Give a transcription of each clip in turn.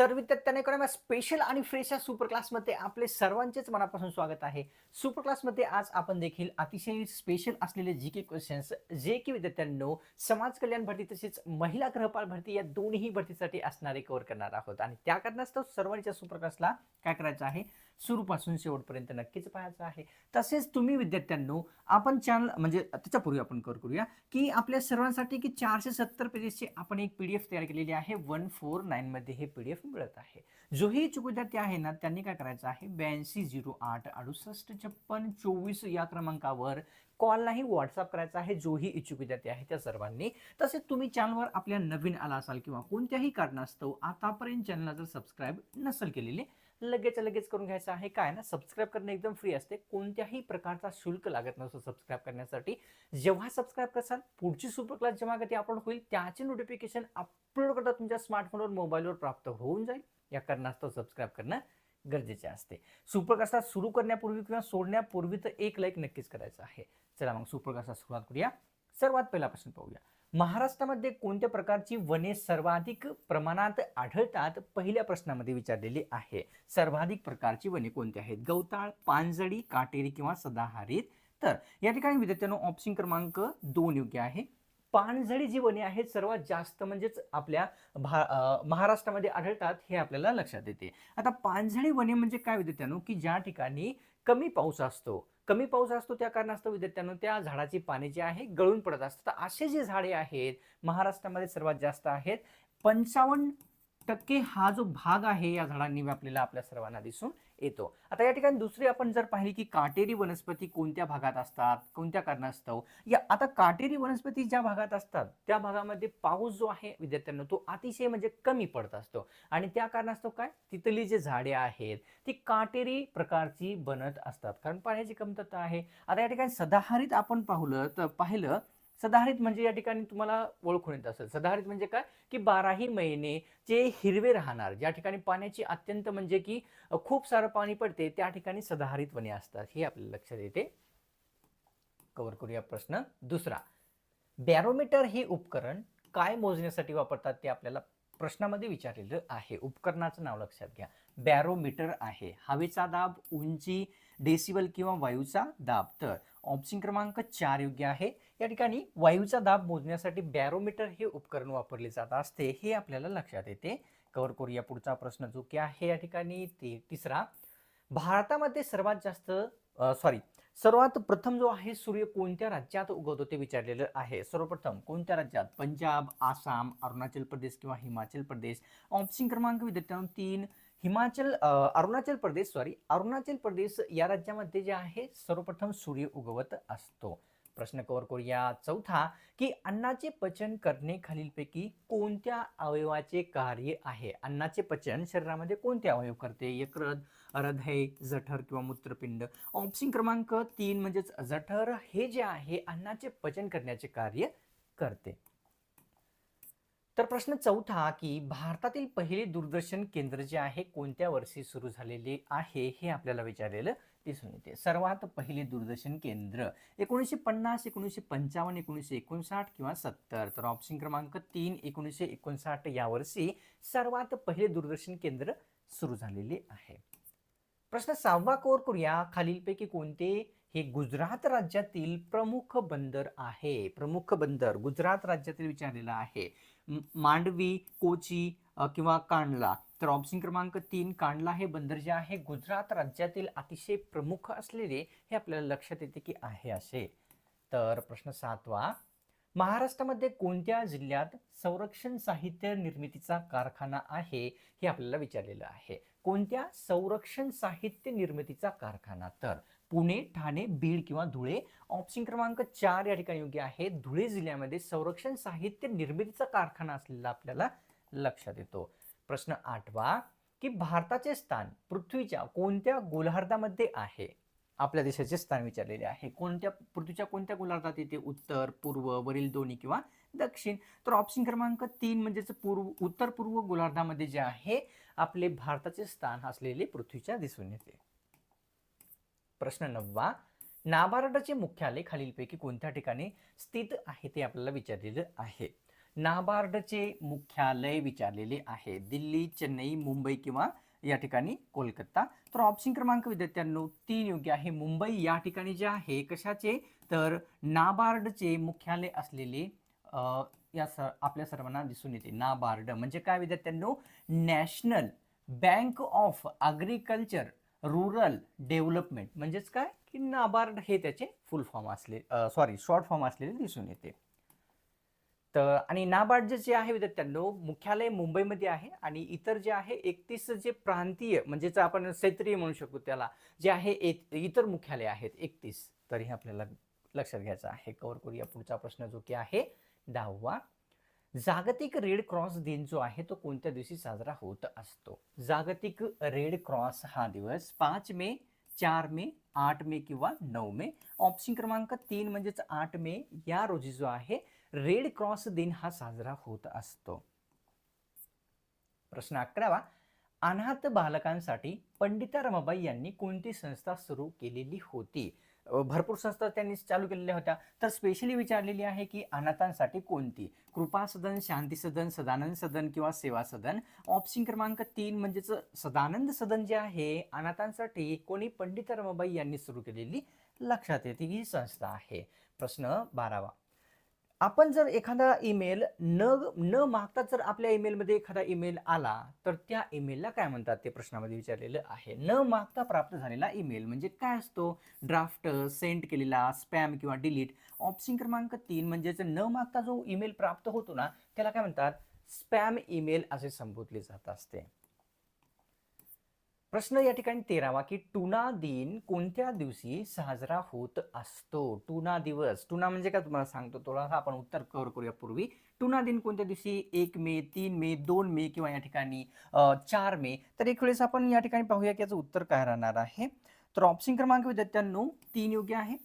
तर विद्यार्थ्यांनी कडे स्पेशल आणि फ्रेश या सुपर क्लासमध्ये आपले सर्वांचेच मनापासून स्वागत आहे. सुपर क्लासमध्ये आज आपण देखील अतिशय स्पेशल असलेले जी के क्वेश्चन्स जे की विद्यार्थ्यांनो समाज कल्याण भरती तसेच महिला गृहपाल भरती या दोन्ही भरतीसाठी असणारे कव्हर करणार आहोत. आणि त्या कारणास्तव सर्वांच्या सुपर क्लासला काय करायचं आहे? सुरूपासून शेवटपर्यंत नक्कीच पाहायचं आहे. तसेच तुम्ही विद्यार्थ्यांनो आपण चॅनल म्हणजे त्याच्यापूर्वी आपण कर करूया की आपल्या सर्वांसाठी की चारशे सत्तर पेजेसची आपण एक पी डी एफ तयार केलेली आहे. वन फोर नाईनमध्ये हे पी डी एफ मिळत आहे. जोही इच्छुक विद्यार्थी आहे ना त्यांनी काय करायचं आहे? ब्याऐंशी झिरो आठ अडुसष्ट छप्पन चोवीस या क्रमांकावर कॉललाही व्हॉट्सअप करायचा आहे. जोही इच्छुक विद्यार्थी आहे त्या सर्वांनी. तसेच तुम्ही चॅनलवर आपल्या नवीन आला असाल किंवा कोणत्याही कारणास्तव आतापर्यंत चॅनलला जर सबस्क्राईब नसेल केलेले लगेच लगेच करून घ्यायचं आहे. काय ना सबस्क्राईब करणे एकदम फ्री असते. कोणत्याही प्रकारचा शुल्क लागत नसतो सबस्क्राईब करण्यासाठी. जेव्हा सबस्क्राईब करसाल पुढची सुपर क्लास जेव्हा कधी अपलोड होईल त्याचे नोटिफिकेशन अपलोड करता तुमच्या स्मार्टफोनवर मोबाईलवर प्राप्त होऊन जाईल. या कारणास्तव सबस्क्राईब करणं गरजेचे असते. सुपर सुरू करण्यापूर्वी किंवा सोडण्यापूर्वी तर एक लाईक नक्कीच करायचं आहे. चला मग सुपर सुरुवात करूया. सर्वात पहिला प्रश्न पाहूया. महाराष्ट्रामध्ये कोणत्या प्रकारची वने सर्वाधिक प्रमाणात आढळतात? पहिल्या प्रश्नामध्ये विचारलेली आहे. सर्वाधिक प्रकारची वने कोणती आहेत? गवताळ पानझडी काटेरी किंवा सदाहरित? तर या ठिकाणी विद्यार्थ्यांनो ऑप्शन क्रमांक दोन योग्य आहे. पानझडी जी वने आहेत सर्वात जास्त म्हणजेच आपल्या भा महाराष्ट्रामध्ये आढळतात हे आपल्याला लक्षात येते. आता पानझडी वने म्हणजे काय विद्यार्थ्यानो? की ज्या ठिकाणी कमी पाऊस असतो. कमी पाऊस असतो त्या कारणास्तव विद्यार्थ्यांनो त्या झाडाची पाने जी आहे गळून पडत असतात. तर असे जे झाडे आहेत महाराष्ट्रामध्ये सर्वात जास्त आहेत. पंचावन्न टक्के हा जो भाग आहे या झाडांनी व्यापलेला आपल्या सर्वांना दिसून येतो. आता या ठिकाणी दुसरी आपण जर पाहिली की काटेरी वनस्पती कोणत्या भागात असतात? कोणत्या कारणास्तव? या आता काटेरी वनस्पती ज्या भागात असतात त्या भागामध्ये पाऊस जो आहे विद्यार्थ्यांना तो अतिशय म्हणजे कमी पडत असतो. आणि त्या कारणास्तव काय? तिथली जे झाडे आहेत ती काटेरी प्रकारची बनत असतात. कारण पाण्याची कमतरता आहे. आता या ठिकाणी सदाहरित आपण पाहुलं तर पाहिलं सदाहरित म्हणजे या ठिकाणी तुम्हाला ओळखून येत असेल. सदाहरित म्हणजे काय? की बाराही महिने जे हिरवे राहणार ज्या ठिकाणी पाण्याची अत्यंत म्हणजे की खूप सारं पाणी पडते त्या ठिकाणी सदाहरित वने असतात. हे आपल्याला लक्षात येते. कव्हर करूया प्रश्न दुसरा. बॅरोमीटर हे उपकरण काय मोजण्यासाठी वापरतात ते आपल्याला प्रश्नामध्ये विचारलेलं आहे. उपकरणाचं नाव लक्षात घ्या. बॅरोमीटर आहे. हवेचा दाब उंची डेसिबल किंवा वायूचा दाब. तर ऑप्शन क्रमांक चार योग्य आहे. या ठिकाणी वायूचा दाब मोजण्यासाठी बॅरोमीटर हे उपकरण वापरले जात असते हे आपल्याला लक्षात येते. कव्हर करूया पुढचा प्रश्न जो की आहे या ठिकाणी ते तिसरा. भारतामध्ये सर्वात जास्त सॉरी सर्वात प्रथम जो आहे सूर्य कोणत्या राज्यात उगवतो ते विचारलेलं आहे. सर्वप्रथम कोणत्या राज्यात? पंजाब आसाम अरुणाचल प्रदेश किंवा हिमाचल प्रदेश? ऑप्शन क्रमांक विद्यार्थ्यांना तीन. हिमाचल अरुणाचल प्रदेश सॉरी अरुणाचल प्रदेश या राज्यामध्ये जे आहे सर्वप्रथम सूर्य उगवत असतो. प्रश्न कव्हर करूया. चौथा की अन्नाचे पचन करणे खालीलपैकी कोणत्या अवयवाचे कार्य आहे? अन्नाचे पचन शरीरामध्ये कोणते अवयव करते? यकृत हृदय जठर किंवा मूत्रपिंड. ऑप्शन क्रमांक तीन म्हणजेच जठर हे जे आहे अन्नाचे पचन करण्याचे कार्य करते. तर प्रश्न चौथा की भारतातील पहिले दूरदर्शन केंद्र जे आहे कोणत्या वर्षी सुरू झालेले आहे हे आपल्याला विचारलेलं दिसून येते. सर्वात पहिले दूरदर्शन केंद्र एकोणीसशे पन्नास एकोणीसशे पंचावन्न एकोणीसशे एकोणसाठ किंवा सत्तर. तर ऑप्शन क्रमांक तीन एकोणीसशे एकोणसाठ या वर्षी सर्वात पहिले दूरदर्शन केंद्र सुरू झालेले आहे. प्रश्न सहावा कोर करूया. खालीलपैकी कोणते हे गुजरात राज्यातील प्रमुख बंदर आहे. प्रमुख बंदर गुजरात राज्यातील विचारलेला आहे. मांडवी कोची किंवा कांडला. तर ऑप्शन क्रमांक तीन कांडला हे बंदर जे आहे गुजरात राज्यातील अतिशय प्रमुख असलेले हे आपल्याला लक्षात येते की आहे असे. तर प्रश्न सातवा महाराष्ट्रामध्ये कोणत्या जिल्ह्यात संरक्षण साहित्य निर्मितीचा कारखाना आहे हे आपल्याला विचारलेलं आहे. कोणत्या संरक्षण साहित्य निर्मितीचा कारखाना? तर पुणे ठाणे बीड किंवा धुळे. ऑप्शन क्रमांक चार या ठिकाणी योग्य आहे. धुळे जिल्ह्यामध्ये संरक्षण साहित्य निर्मितीचा कारखाना असलेला आपल्याला लक्षात येतो. प्रश्न आठवा की भारताचे स्थान पृथ्वीच्या कोणत्या गोलार्धामध्ये आहे? आपल्या देशाचे स्थान विचारलेले आहे. कोणत्या पृथ्वीच्या कोणत्या गोलार्धात येते? उत्तर पूर्व वरील दोन्ही किंवा दक्षिण? तर ऑप्शन क्रमांक तीन म्हणजेच पूर्व उत्तर पूर्व गोलार्धामध्ये जे आहे आपले भारताचे स्थान असलेले पृथ्वीच्या दिसून येते. प्रश्न नववा नाबार्डचे मुख्यालय खालीलपैकी कोणत्या ठिकाणी स्थित आहे ते आपल्याला विचारलेलं आहे. नाबार्डचे मुख्यालय विचारलेले आहे. दिल्ली चेन्नई मुंबई किंवा या ठिकाणी कोलकाता. तर ऑप्शन क्रमांक विद्यार्थ्यांनो तीन योग्य आहे. मुंबई या ठिकाणी जे आहे कशाचे? तर नाबार्डचे मुख्यालय असलेले या स आपल्या सर्वांना दिसून येते. नाबार्ड. म्हणजे काय विद्यार्थ्यांनो? National Bank of Agriculture Rural Development म्हणजेच काय? की नाबार्ड हे त्याचे फुल फॉर्म असले सॉरी शॉर्ट फॉर्म असलेले दिसून येते. तर आणि नाबार्ड जे आहे विद्यार्थ्यांनो मुख्यालय मुंबईमध्ये आहे आणि इतर जे आहे एकतीस जे प्रांतीय म्हणजेच आपण क्षेत्रीय म्हणू शकतो त्याला जे आहे एक इतर मुख्यालय आहेत एकतीस. तरी आपल्याला लक्षात घ्यायचं आहे. कवर करूया पुढचा प्रश्न जो की आहे दहावा. जागतिक रेड क्रॉस दिन जो आहे तो कोणत्या दिवशी साजरा होत असतो? जागतिक रेड क्रॉस हा दिवस पाच मे चार मे आठ मे किंवा नऊ मे. ऑप्शन क्रमांक तीन म्हणजेच आठ मे या रोजी जो आहे रेड क्रॉस दिन हा साजरा होत असतो. प्रश्न अकरावा. अनाथ बालकांसाठी पंडिता रमाबाई यांनी कोणती संस्था सुरू केलेली होती? भरपूर संस्था त्यांनी चालू केलेल्या होत्या. तर स्पेशली विचारलेली आहे की अनाथांसाठी कोणती? कृपा सदन शांती सदन सदानंद सदन किंवा सेवा सदन? ऑप्शन क्रमांक तीन म्हणजेच सदानंद सदन जे आहे अनाथांसाठी कोणी पंडित रमाबाई यांनी सुरू केलेली लक्षात येते ही संस्था आहे. प्रश्न बारावा. आपण जर एखादा ईमेल न न मागता जर आपल्या ईमेलमध्ये एखादा ईमेल आला तर त्या ईमेलला काय म्हणतात? ते प्रश्नामध्ये विचारलेलं आहे. न मागता प्राप्त झालेला ईमेल म्हणजे काय असतो? ड्राफ्ट सेंड केलेला स्पॅम किंवा डिलीट. ऑप्शन क्रमांक तीन म्हणजेच न मागता जो ईमेल प्राप्त होतो ना त्याला काय म्हणतात? स्पॅम ईमेल असे संबोधले जात असते. प्रश्न या ठिकाणी तेरावा की टुना दिन कोणत्या दिवशी साजरा होत असतो? टुना दिवस. टुना म्हणजे काय तुम्हाला सांगतो थोडासा आपण उत्तर कव्हर करूया पूर्वी. टुना दिन कोणत्या दिवशी? एक मे तीन मे दोन मे किंवा या ठिकाणी चार मे. तर एक वेळेस आपण या ठिकाणी पाहूया की याचं उत्तर काय राहणार आहे. तर ऑप्शन क्रमांक विद्यार्थ्यांनो तीन योग्य आहे.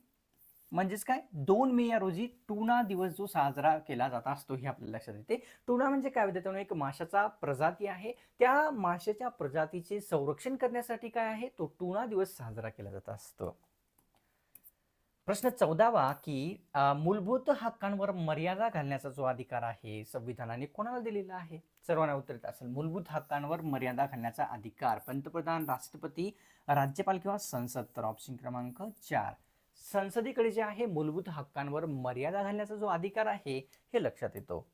म्हणजेच काय? दोन मे या रोजी टुना दिवस जो साजरा केला जात असतो हे आपल्याला लक्षात येते. टुना म्हणजे काय विद्यार्थ्यांनो? एक माशाचा प्रजाती आहे. त्या माशाच्या प्रजातीचे संरक्षण करण्यासाठी काय आहे? तो टुना दिवस साजरा केला जात असतो. प्रश्न चौदावा की मूलभूत हक्कांवर मर्यादा घालण्याचा जो अधिकार आहे संविधानाने कोणाला दिलेला आहे? सर्वांना उत्तर येत असेल. मूलभूत हक्कांवर मर्यादा घालण्याचा अधिकार. पंतप्रधान राष्ट्रपती राज्यपाल किंवा संसद तर ऑप्शन क्रमांक चार. संसदेकडे जे आहे मूलभूत हक्कांवर मर्यादा घालण्याचा जो अधिकार आहे हे लक्षात येतो.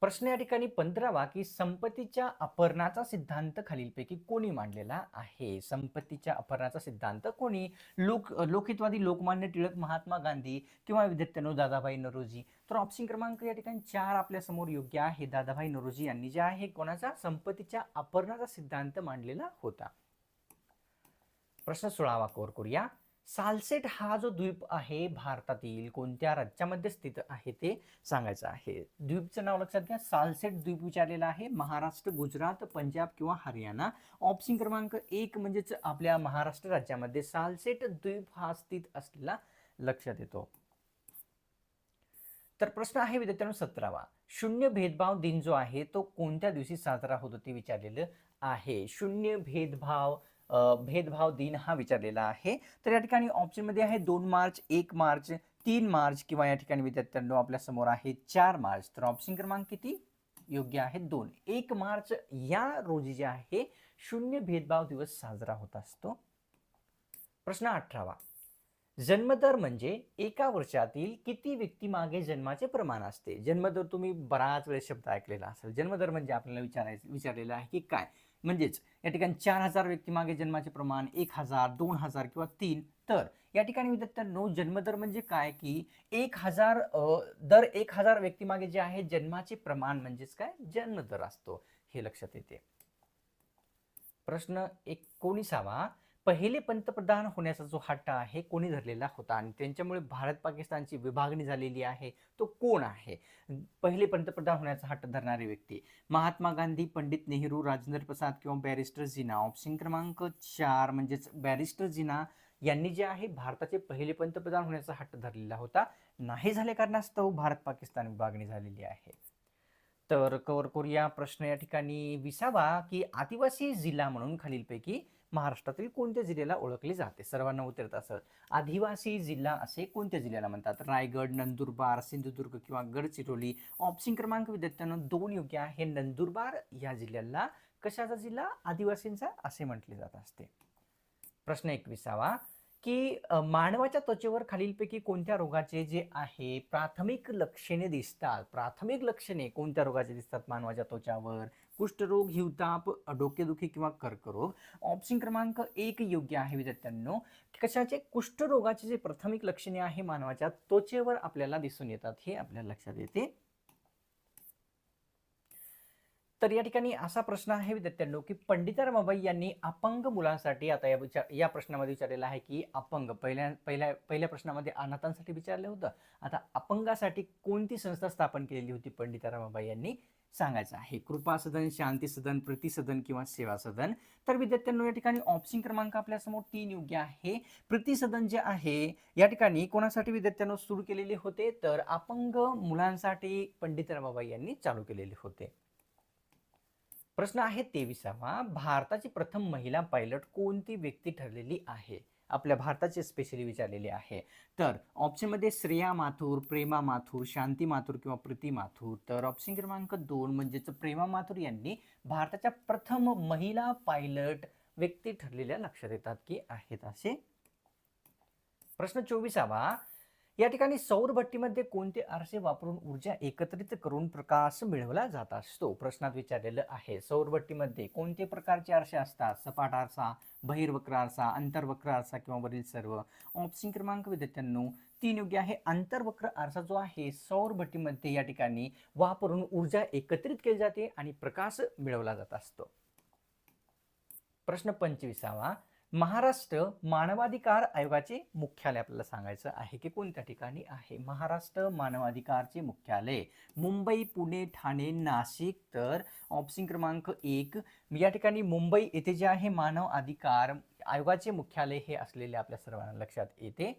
प्रश्न या ठिकाणी पंधरावा की संपत्तीच्या अपहरणाचा सिद्धांत खालीलपैकी कोणी मांडलेला आहे? संपत्तीच्या अपहरणाचा सिद्धांत कोणी? लोक लोकहितवादी लोकमान्य टिळक महात्मा गांधी किंवा विद्यार्थ्यांनो दादाभाई नरोजी? तर ऑप्शन क्रमांक या ठिकाणी चार आपल्यासमोर योग्य आहे. दादाभाई नरोजी यांनी जे आहे कोणाचा? संपत्तीच्या अपहरणाचा सिद्धांत मांडलेला होता. प्रश्न सोळावा कोर करूया. सालसेट हा जो द्वीप आहे भारतातील कोणत्या राज्यामध्ये स्थित आहे ते सांगायचं आहे. द्वीपचं नाव लक्षात घ्या. सालसेट द्वीप विचारलेला आहे. महाराष्ट्र गुजरात पंजाब किंवा हरियाणा. ऑप्शन क्रमांक एक म्हणजेच आपल्या महाराष्ट्र राज्यामध्ये सालसेट द्वीप हा स्थित असलेला लक्षात येतो. तर प्रश्न आहे विद्यार्थ्यांनो सतरावा. शून्य भेदभाव दिन जो आहे तो कोणत्या दिवशी साजरा होतो ते विचारलेलं आहे. शून्य भेदभाव भेदभाव दिन हा विचारलेला आहे. तर या ठिकाणी ऑप्शनमध्ये आहे दोन मार्च एक मार्च तीन मार्च किंवा या ठिकाणी विद्यार्थ्यांनो आपल्यासमोर आहे चार मार्च. तर ऑप्शन क्रमांक किती? योग्य आहे दोन. एक मार्च या रोजी जे आहे शून्य भेदभाव दिवस साजरा होत असतो. प्रश्न अठरावा. जन्मदर म्हणजे एका वर्षातील किती व्यक्तीमागे जन्माचे प्रमाण असते? जन्मदर तुम्ही बराच वेळेस शब्द ऐकलेला असेल. जन्मदर म्हणजे आपल्याला विचारायचं विचारलेलं आहे की काय? म्हणजेच या ठिकाणी चार हजार व्यक्तीमागे जन्माचे प्रमाण एक हजार दोन हजार किंवा तीन. तर या ठिकाणी विद्यार्थ्यांनो जन्मदर म्हणजे काय? की एक हजार दर एक हजार व्यक्तीमागे जे आहे जन्माचे प्रमाण म्हणजेच काय? जन्मदर असतो. हे लक्षात येते. प्रश्न एकोणीसावा. पहिले पंतप्रधान होण्याचा जो हट्टा आहे कोणी धरलेला होता? आणि त्यांच्यामुळे भारत पाकिस्तानची विभागणी झालेली आहे तो कोण आहे? पहिले पंतप्रधान होण्याचा हट्ट धरणारी व्यक्ती महात्मा गांधी पंडित नेहरू राजेंद्र प्रसाद किंवा बॅरिस्टर जिना ऑप्शन क्रमांक चार म्हणजेच बॅरिस्टर जिना यांनी जे आहे भारताचे पहिले पंतप्रधान होण्याचा हट्ट धरलेला होता. नाही झाल्या कारणास्तव भारत पाकिस्तान विभागणी झालेली आहे. तर कवर करूया प्रश्न या ठिकाणी. विसावा की आदिवासी जिल्हा म्हणून खालीलपैकी महाराष्ट्रातील कोणत्या जिल्ह्याला ओळखले जाते? सर्वांना उत्तरत असं. असत आदिवासी जिल्हा असे कोणत्या जिल्ह्याला म्हणतात? रायगड नंदुरबार सिंधुदुर्ग किंवा गडचिरोली. ऑप्शन क्रमांक विद्यार्थ्यांना दोन योग्य आहे. नंदुरबार या जिल्ह्याला कशाचा जिल्हा? आदिवासींचा असे म्हटले जात असते. प्रश्न एकविसावा. की मानवाच्या त्वचेवर खालीलपैकी कोणत्या रोगाचे जे आहे प्राथमिक लक्षणे दिसतात? प्राथमिक लक्षणे कोणत्या रोगाचे दिसतात मानवाच्या त्वचावर? कुष्ठरोग हिवताप डोकेदुखी किंवा कर्करोग ऑप्शन क्रमांक एक योग्य आहे विद्यार्थ्यांनो. कशाचे? कुष्ठरोगाचे जे प्राथमिक लक्षणे आहे मानवाच्या त्वचेवर आपल्याला दिसून येतात. हे आपल्याला लक्षात येते. तर या ठिकाणी असा प्रश्न आहे विद्यार्थ्यांनो की पंडिता रमाबाई यांनी अपंग मुलांसाठी आता या विचार या प्रश्नामध्ये विचारलेला आहे की अपंग पहिल्या पहिल्या पहिल्या प्रश्नामध्ये अनाथांसाठी विचारलं होतं. आता अपंगासाठी कोणती संस्था स्थापन केलेली होती पंडितारामाबाई यांनी? सांगायचं आहे. कृपा सदन शांती सदन प्रतिसदन किंवा सेवा सदन. तर विद्यार्थ्यांनो या ठिकाणी ऑप्शन क्रमांक आपल्यासमोर तीन योग्य आहे. प्रतिसदन जे आहे या ठिकाणी कोणासाठी विद्यार्थ्यांनो सुरू केलेले होते? तर अपंग मुलांसाठी पंडित रमाबाई यांनी चालू केलेले होते. प्रश्न आहे तेविसावा. भारताची प्रथम महिला पायलट कोणती व्यक्ती ठरलेली आहे? आपल्या भारताचे स्पेशली विचारलेले आहे. तर ऑप्शनमध्ये श्रेया माथुर प्रेमा माथूर शांती माथुर किंवा प्रीती माथुर. तर ऑप्शन क्रमांक दोन म्हणजेच प्रेमा माथुर यांनी भारताच्या प्रथम महिला पायलट व्यक्ती ठरलेल्या लक्षात येतात की आहेत असे. प्रश्न चोवीसावा या ठिकाणी सौर भट्टीमध्ये कोणते आरसे वापरून ऊर्जा एकत्रित करून प्रकाश मिळवला जात असतो? प्रश्नात विचारलेलं आहे. सौर भट्टीमध्ये कोणते प्रकारचे आरसे असतात? सपाट आरसा बहिर्वक्र आरसा अंतर्वक्र आरसा किंवा वरील सर्व? ऑप्शन क्रमांक विद्यार्थ्यांनो तीन योग्य आहे. अंतर्वक्र आरसा जो आहे सौर भट्टीमध्ये या ठिकाणी वापरून ऊर्जा एकत्रित केली जाते आणि प्रकाश मिळवला जात असतो. प्रश्न पंचवीसावा. महाराष्ट्र मानवाधिकार आयोगाचे मुख्यालय आपल्याला सांगायचं आहे की कोणत्या ठिकाणी आहे? महाराष्ट्र मानवाधिकारचे मुख्यालय मुंबई पुणे ठाणे नाशिक. तर ऑप्शन क्रमांक एक या ठिकाणी मुंबई येथे जे आहे मानव अधिकार आयोगाचे मुख्यालय हे असलेले आपल्या सर्वांना लक्षात येते.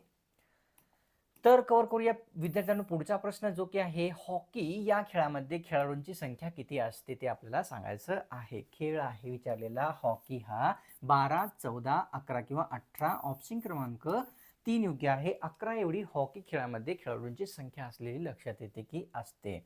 तर कव्हर करूया. विद्यार्थ्यांना पुढचा प्रश्न जो की आहे हॉकी या खेळामध्ये खेळाडूंची संख्या किती असते ते आपल्याला सांगायचं आहे. खेळ आहे विचारलेला. हॉकी हा बारा चौदा अकरा किंवा अठरा ऑप्शन क्रमांक तीन योग्य आहे. अकरा एवढी हॉकी खेळामध्ये खेळाडूंची संख्या असलेली लक्षात येते की असते.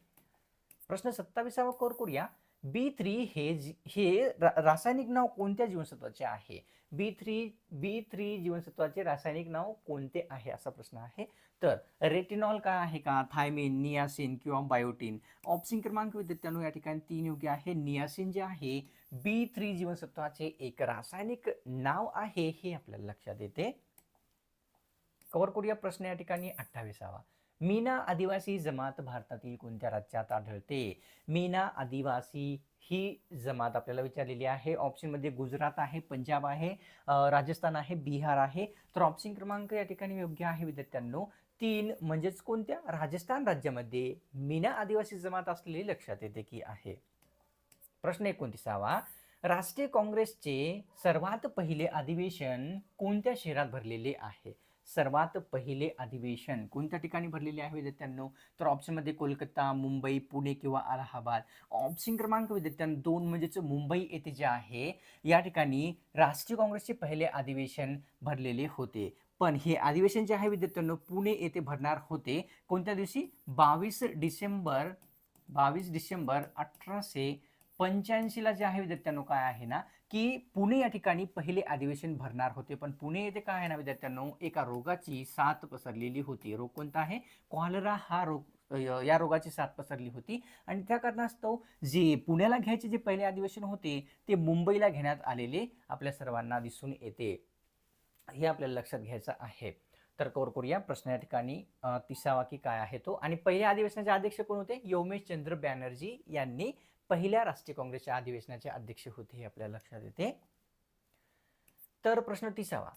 प्रश्न सत्तावीसावा कव्हर करूया. बी थ्री हे जी- हे रासायनिक नाव कोणत्या जीवनसत्वाचे आहे? बी थ्री बी थ्री जीवनसत्वाचे रासायनिक नाव कोणते आहे असा प्रश्न आहे. तर रेटिनॉल काय आहे का? थायमिन नियासिन किंवा बायोटिन ऑप्शन क्रमांक विद्यार्थ्यांनो या ठिकाणी तीन योग्य आहे. नियासिन जे आहे बी थ्री जीवनसत्वाचे एक रासायनिक नाव आहे हे आपल्याला लक्षात येते. कव्हर करूया प्रश्न या ठिकाणी अठ्ठावीसावा. मीना आदिवासी जमात भारतातील कोणत्या राज्यात आढळते? मीना आदिवासी ही जमात आपल्याला विचारलेली आहे. ऑप्शनमध्ये गुजरात आहे पंजाब आहे राजस्थान आहे बिहार आहे. तर ऑप्शन क्रमांक या ठिकाणी योग्य आहे विद्यार्थ्यांनो. तीन म्हणजेच कोणत्या? राजस्थान राज्यामध्ये मीना आदिवासी जमात असलेली लक्षात येते की आहे. प्रश्न एकोणतीसावा. राष्ट्रीय काँग्रेसचे सर्वात पहिले अधिवेशन कोणत्या शहरात भरलेले आहे? सर्वात पहिले अधिवेशन कोणत्या ठिकाणी भरलेले आहे विद्यार्थ्यांनो? तर ऑप्शनमध्ये कोलकाता मुंबई पुणे किंवा अलाहाबाद. ऑप्शन क्रमांक विद्यार्थ्यांनो दोन म्हणजेच मुंबई येथे जे आहे या ठिकाणी राष्ट्रीय काँग्रेसचे पहिले अधिवेशन भरलेले होते. पण हे अधिवेशन जे आहे विद्यार्थ्यांनो पुणे येथे भरणार होते. कोणत्या दिवशी? बावीस डिसेंबर बावीस डिसेंबर अठराशे पंच्याऐंशीला जे आहे विद्यार्थ्यांनो काय आहे ना? की पुणे या ठिकाणी पहिले अधिवेशन भरणार होते पण पुणे येथे काय आहे ना विद्यार्थ्यांनो एका रोगाची साथ पसरलेली होती. रोग कोणता आहे? कॉलरा हा रोग या रोगाची साथ पसरली होती. आणि त्या कारणास्तव जे पुण्याला घ्यायचे जे पहिले अधिवेशन होते ते मुंबईला घेण्यात आलेले आपल्या सर्वांना दिसून येते. हे आपल्याला लक्षात घ्यायचं आहे. तर कौर करूया. प्रश्न या ठिकाणी तिसावा की काय आहे तो. आणि पहिल्या अधिवेशनाचे अध्यक्ष कोण होते? योमेश चंद्र बॅनर्जी यांनी पहिल्या राष्ट्रीय काँग्रेसच्या अधिवेशनाचे अध्यक्ष होते हे आपल्या लक्षात येते. तर प्रश्न तिसावा.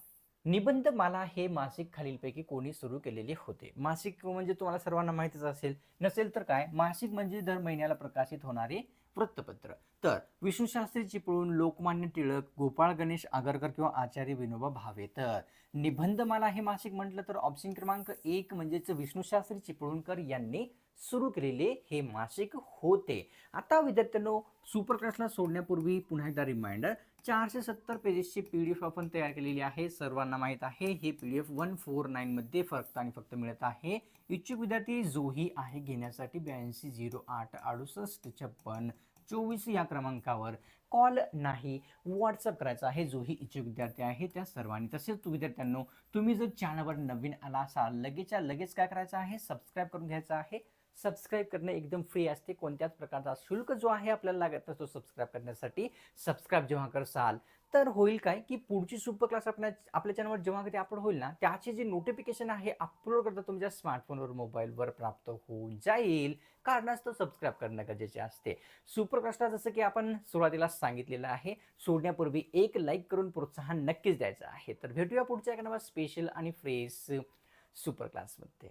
निबंध माला हे मासिक खालीलपैकी कोणी सुरू केलेले होते? मासिक म्हणजे तुम्हाला सर्वांना माहितीच असेल. नसेल तर काय? मासिक म्हणजे दर महिन्याला प्रकाशित होणारे वृत्तपत्र. तर विष्णुशास्त्री चिपळूण लोकमान्य टिळक गोपाळ गणेश आगरकर किंवा आचार्य विनोबा भावे. तर निबंधमाला हे मासिक म्हटलं तर ऑप्शन क्रमांक एक म्हणजेच विष्णुशास्त्री चिपळूणकर यांनी सुरू केलेले हे मासिक होते. आता विद्यार्थ्यांनो सुपर क्लासला सोडण्यापूर्वी पुन्हा एकदा रिमाइंडर चारशे सत्तर पेजेसची पी डी एफ आपण तयार केलेली आहे. सर्वांना माहीत आहे हे P D F one four नाईनमध्ये फक्त आणि फक्त मिळत आहे. इच्छुक विद्यार्थी जोही आहे घेण्यासाठी ब्याऐंशी झिरो आठ अडुसष्ट छप्पन चोवीस या क्रमांकावर. कॉल नाही व्हॉट्सअप करायचा आहे. जोही इच्छुक विद्यार्थी आहे त्या सर्वांनी. तसेच तू विद्यार्थ्यांनो तुम्ही जर चॅनलवर नवीन आला असाल लगेचच्या लगेच काय करायचं आहे? सबस्क्राईब करून घ्यायचं आहे. सबस्क्राईब करणे एकदम फ्री असते. कोणत्याच प्रकारचा शुल्क जो आहे आपल्याला लागत नसतो सबस्क्राईब करण्यासाठी. सबस्क्राईब जेव्हा करसाल तर होईल काय की पुढची सुपर क्लास आपल्या आपल्या चॅनलवर जेव्हा कधी अपलोड होईल ना त्याचे जे नोटिफिकेशन आहे अपलोड करता तुमच्या स्मार्टफोनवर मोबाईलवर प्राप्त होऊन जाईल. कारणास तो सबस्क्राईब करणं गरजेचे असते. सुपर क्लासला जसं की आपण सुरुवातीला सांगितलेलं आहे सोडण्यापूर्वी एक लाईक करून प्रोत्साहन नक्कीच द्यायचं आहे. तर भेटूया पुढच्या एका नवा स्पेशल आणि फ्रेश सुपर क्लासमध्ये